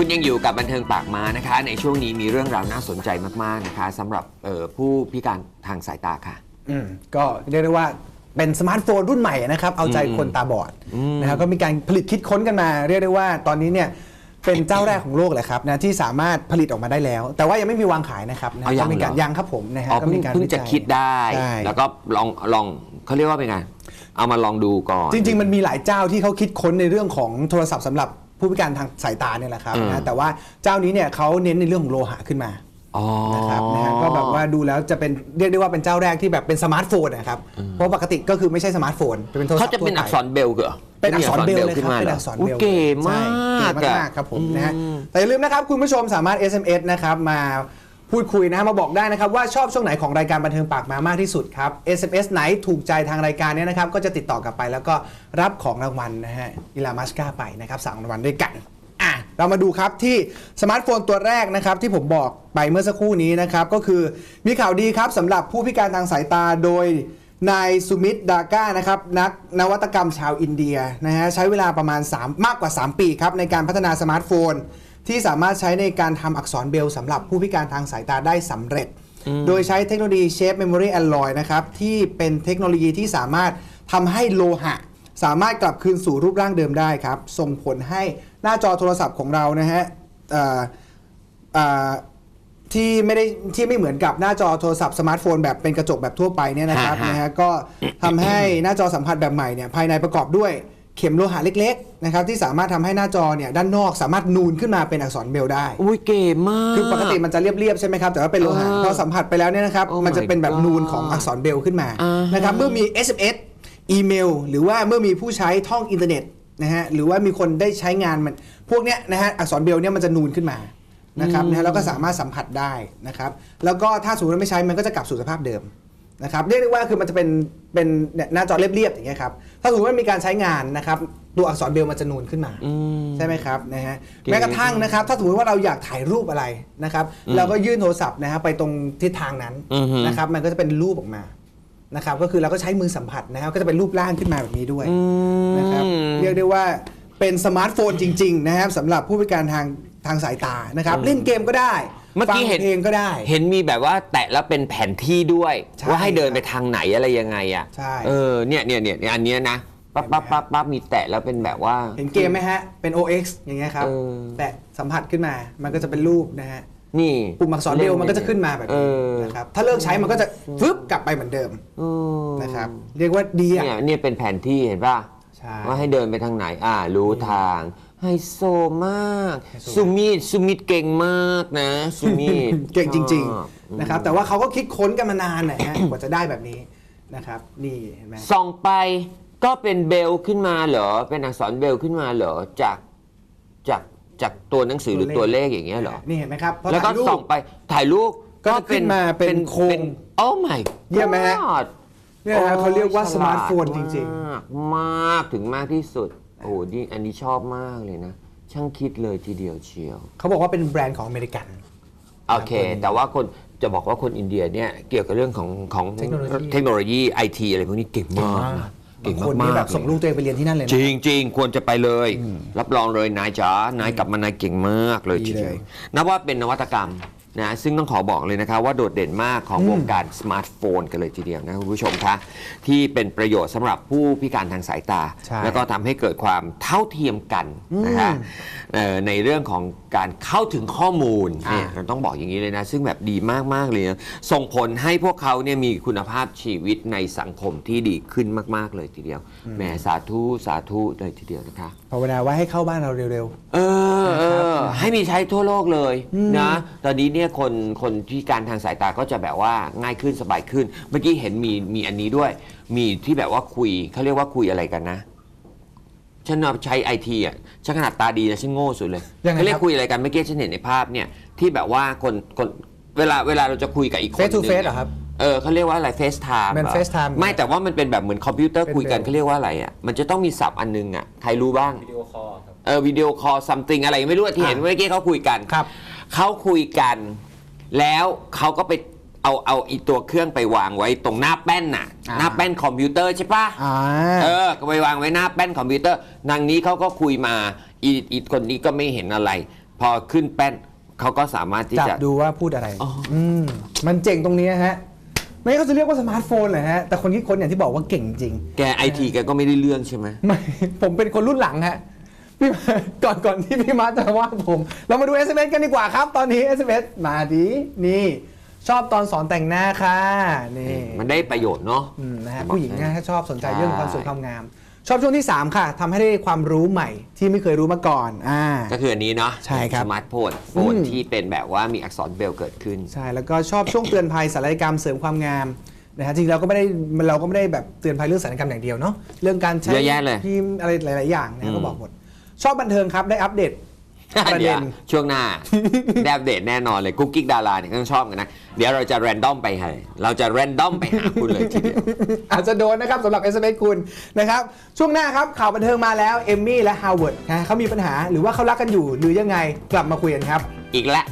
คุณยังอยู่กับบันเทิงปากมานะคะ ในช่วงนี้มีเรื่องราวน่าสนใจมาก ๆ นะคะสำหรับเอ่อผู้พิการทางสายตาค่ะ อืมก็เรียกได้ว่าเป็นสมาร์ทโฟนรุ่นใหม่นะครับ เอาใจคนตาบอดนะครับก็มีการผลิตคิดค้นกันมา เรียกได้ว่าตอนนี้เนี่ยเป็นเจ้าแรกของโลกเลยครับนะที่สามารถผลิตออกมาได้แล้ว แต่ว่ายังไม่มีวางขายนะครับนะเอายังก็มีการเหรอ ยังครับผมนะฮะอ๋อก็เพิ่งมีการเพิ่งวิจะยคิดได้ ใช่ แล้วก็ลองลองเขาเรียกว่าเป็นไง เอามาลองดูก่อน จริง ๆ มันมีหลายเจ้าที่เขาคิดค้นในเรื่องของโทรศัพท์สำหรับ ผู้พิการทางสายตาเนี่ยแหละครับอืม นะแต่ว่าเจ้านี้เนี่ยเขาเน้นในเรื่องของโลหะขึ้นมาอ๋อ นะครับนะฮะก็แบบว่าดูแล้วจะเป็นเรียกได้ว่าเป็นเจ้าแรกที่แบบเป็นสมาร์ทโฟนนะครับเพราะปกติก็คือไม่ใช่สมาร์ทโฟนเป็นโทรศัพท์เขาจะเป็นทั่วอักษรเบลเหรอเป็นอักษรเบลเลยขึ้นครับมาเป็นหรอักษรอุ๊เบยลเก๋มากใช่อะเก๋มากๆครับผมนะฮะแต่อย่าลืมนะครับคุณผู้ชมสามารถ SMS นะครับมา พูดคุยนะมาบอกได้นะครับว่าชอบช่วงไหนของรายการบันเทิงปากมามากที่สุดครับ SMS ไหนถูกใจทางรายการเนี่ยนะครับ ก็จะติดต่อกลับไปแล้วก็รับของรางวัลนะฮะอิลามัสกาไปนะครับสั่งรางวัลด้วยกันอะเรามาดูครับที่สมาร์ทโฟนตัวแรกนะครับ ที่ผมบอกไปเมื่อสักครู่นี้นะครับ ก็คือมีข่าวดีครับสำหรับผู้พิการทางสายตาโดยนายสุมิตดาก้านะครับนักนวัตกรรมชาวอินเดียนะฮะใช้เวลาประมาณ 3 มากกว่า 3 ปีครับในการพัฒนาสมาร์ทโฟน ที่สามารถใช้ในการทำอักษรเบลสำหรับผู้พิการทางสายตาได้สำเร็จ โดยใช้เทคโนโลยี Shape Memory Alloy นะครับ ที่เป็นเทคโนโลยีที่สามารถทำให้โลหะ สามารถกลับคืนสู่รูปร่างเดิมได้ครับ ส่งผลให้หน้าจอโทรศัพท์ของเรานะฮะเอ่อเอ่อที่ไม่ได้ที่ไม่เหมือนกับหน้าจอโทรศัพท์สมาร์ทโฟนแบบเป็นกระจกแบบทั่วไปเนี่ยนะครับฮะฮะนะฮะก็ทำให้หน้าจอสัมผัสแบบใหม่เนี่ยภายในประกอบด้วย เข็มโลหะเล็กๆนะครับที่สามารถทำให้หน้าจอเนี่ยด้านนอกสามารถนูนขึ้นมาเป็นอักษรเบลได้ อุ้ยเก๋มาก คือปกติมันจะเรียบๆใช่ไหมครับ แต่ว่าเป็นโลหะเออพอสัมผัสไปแล้วเนี่ยนะครับ Oh มันจะเป็นแบบ my นูน God ของอักษรเบลขึ้นมาอ่าฮะนะครับเมื่อมี SMS อีเมล หรือว่าเมื่อมีผู้ใช้ท่องอินเทอร์เน็ตนะฮะหรือว่ามีคนได้ใช้งานมันพวกเนี้ยนะฮะอักษรเบลเนี่ยมันจะนูนขึ้นมานะครับนะฮะแล้วก็สามารถสัมผัสได้นะครับแล้วก็ถ้าสมมติว่าไม่ใช้มันก็จะกลับสู่สภาพเดิม นะครับเรียกได้ว่าคือมันจะเป็นเป็นเนี่ยหน้าจอเรียบๆอย่างเงี้ยครับถ้าสมมติว่ามีการใช้งานนะครับตัวอักษรเบลมันจะนูนขึ้นมาอืมใช่ไหมครับนะฮะเก๋แม้กระทั่งนะครับ ถ้าสมมติว่าเราอยากถ่ายรูปอะไรนะครับ เราก็ยื่นโทรศัพท์นะฮะไปตรงทิศทางนั้นอือฮึนะครับ มันก็จะเป็นรูปออกมานะครับ ก็คือเราก็ใช้มือสัมผัสนะครับ ก็จะเป็นรูปร่างขึ้นมาแบบนี้ด้วยนะครับ เรียกได้ว่าเป็นสมาร์ทโฟนจริง ๆ นะครับสำหรับผู้พิการทางทางสายตานะครับ เล่นเกมก็ได้ เมื่อฟักี้เห็นเพลงก็ได้ เห็นมีแบบว่าแตะแล้วเป็นแผนที่ด้วย ใช่ว่าให้เดินไปทางไหนอะไรยังไงอะใช่ เออเนี่ยเนี่ยเนี่ยเนี่ยอันเนี้ยนะปั๊บปั๊บปั๊บปั๊บมีแตะแล้วเป็นแบบว่า เห็นเกมไหมฮะ เป็น OX อย่างเงี้ยครับ เออ แต่สัมผัสขึ้นมา มันก็จะเป็นรูปนะฮะ นี่ปุ่มอักษรเบลมันก็จะขึ้นมาแบบเอนี้อนะครับ ถ้าเลิกใช้มันก็จะฟึบกลับไปเหมือนเดิมเออนะครับ เรียกว่าดีอะ เนี่ยเนี่ยเป็นแผนที่เห็นป่ะ ใช่ ว่าให้เดินไปทางไหน อ่า รู้ทาง ไฮโซมากไฮโซสุมิตสุมิตเก่งมากนะสุมิตเก่งจริงชอบๆนะครับ แต่ว่าเขาก็คิดค้นกันมานานนะฮะกว่าจะได้แบบนี้นะครับ นี่เห็นไหมส่องไปก็เป็นเบลขึ้นมาเหรอ เป็นอักษรเบลขึ้นมาเหรอจากจากจากตัวหนังสือหรือตัวเลขอย่างเงี้ยเหรอ นี่เห็นไหมครับพอแล้วก็ถ่ายรูปส่องไปถ่ายรูปก็ขึ้นมาเป็นโครงโอ้ my เยี่ยมไหมฮะ God เนี่ยนะเขาเรียกว่าโอ้สมาร์ทโฟนฉจลาดริงมากมากถึงมากที่สุด โอ้นี่อันนี้ชอบมากเลยนะ ช่างคิดเลยทีเดียวเชียวๆเขาบอกว่าเป็นแบรนด์ของอเมริกัน โอเค แต่ว่าคนจะบอกว่าคนอินเดียเนี่ยเกี่ยวกับเรื่องของของเทคโนโลยี เทคโนโลยีไอทีอะไรพวกนี้เก่งมากนะเก่งบางคนมานี่กแบบๆส่งลูกตัวเองไปเรียนที่นั่นเลยจนะริงจริงๆ ควรจะไปเลย รับรองเลยนายจ๋านายกลับมานายเก่งมากเลยดีทีเดียวเลย นับว่าเป็นนวัตกรรม นะซึ่งต้องขอบอกเลยนะคะว่าโดดเด่นมากของวงการสมาร์ทโฟนกันเลยทีเดียวนะคุณผู้ชมคะที่เป็นประโยชน์สำหรับผู้พิการทางสายตา ใช่ แล้วก็ทำให้เกิดความเท่าเทียมกันนะคะเอ่อในเรื่องของการเข้าถึงข้อมูลเนี่ยอ่าเราต้องบอกอย่างนี้เลยนะ ซึ่งแบบดีมาก ๆ เลยนะส่งผลให้พวกเขาเนี่ยมีคุณภาพชีวิตในสังคมที่ดีขึ้นมาก ๆ เลยทีเดียวแหมสาธุสาธุเลยทีเดียวนะคะ ภาวนาว่าให้เข้าบ้านเราเร็ว เออเออ ให้มีใช้ทั่วโลกเลยนะ ตอนนี้เนี่ยคนคนที่การทางสายตาก็จะแบบว่าง่ายขึ้นสบายขึ้น เมื่อกี้เห็นมีมีอันนี้ด้วย มีที่แบบว่าคุยเขาเรียกว่าคุยอะไรกันนะฉันเอาใช้ไอทีอะฉันขนาดตาดีนะฉันโง่สุดเลยยังไงเขาเรียคกรับคุยอะไรกันเมื่อกี้ฉันเห็นในภาพเนี่ยที่แบบว่าคนคนเวลาเวลาเราจะคุยกับอีกคน Face to หนึ่ง face เหรอครับ เออเขาเรียกว่าอะไรเฟซไทม์เป็น FaceTime ไม่แต่ว่ามันเป็นแบบเหมือนคอมพิวเตอร์เป็นคุยกันเบลเขาเรียกว่าอะไรอะมันจะต้องมีศัพท์อันนึงอะใครรู้บ้างวิดีโอคอลครับ เออวิดีโอคอลซัมติงอะไรไม่รู้อะที่เห็นอ่าเมื่อกี้เขาคุยกันครับ เขาคุยกัน แล้วเขาก็ไปเอาเอาอีตัวเครื่องไปวางไว้ตรงหน้าแป้นน่ะ อ่า หน้าแป้นคอมพิวเตอร์ใช่ปะ อ่า เออก็ไปวางไว้หน้าแป้นคอมพิวเตอร์ นางนี้เขาก็คุยมาอีอีคนนี้ก็ไม่เห็นอะไร พอขึ้นแป้นเขาก็สามารถที่จับจะ ดูว่าพูดอะไรอ๋ออื มมันเจ๋งตรงนี้ฮะ ไม่งั้นเขาจะเรียกว่าสมาร์ทโฟนเหรอฮะ แต่คนคิดค้นอย่างที่บอกว่าเก่งจริงแกไอทีแกก็ไม่ได้เรื่องใช่ไหม ไม่ ผมเป็นคนรุ่นหลังฮะ พี่ก่อนก่อนที่พี่มาร์ทจะว่าผม เรามาดู SMS กันดีกว่าครับ ตอนนี้ SMS มาดีนี่ ชอบตอนสอนแต่งหน้าค่ะนี่มันได้ประโยชน์เนาะอืมนะฮะบอกผู้หญิงให้นะถ้าชอบสนใจใช่เรื่องความสวยความงาม ชอบช่วงที่ 3 ค่ะทำให้ได้ความรู้ใหม่ที่ไม่เคยรู้มาก่อนอ่า ก็คืออันนี้เนาะใช่ครับสมาร์ทโฟนโฟนอืม ที่เป็นแบบว่ามีอักษรเบลเกิดขึ้น ใช่แล้วก็ชอบช่วงเตือนภัยศัลยกรรมเสริมความงามนะฮะจริงๆเราก็ไม่ได้เราก็ไม่ได้แบบเตือนภัยเรื่องศัลยกรรมอย่างเดียวเนาะเรื่องการใช้เยอะแยะเลยครีมอะไรหลาย ๆ อย่างนะอืมก็บอกหมด ชอบบันเทิงครับได้อัปเดตประเด็นยวช่วงหน้าได้อัปเดตแน่นอนเลยกุ๊กกิ๊กดาราเนี่ยก็ต้องชอบกันนะ เดี๋ยวเราจะแรนดอมไปให้ เราจะแรนดอมไปหาคุณเลยทีเดียว อาจจะโดนนะครับสำหรับ SMS คุณนะครับ ช่วงหน้าครับข่าวบันเทิงมาแล้ว เอมมี่และฮาวเวิร์ดนะเขามีปัญหาหรือว่าเขารักกันอยู่หรือยังไงกลับมาคุยกันครับ อีกแล้ว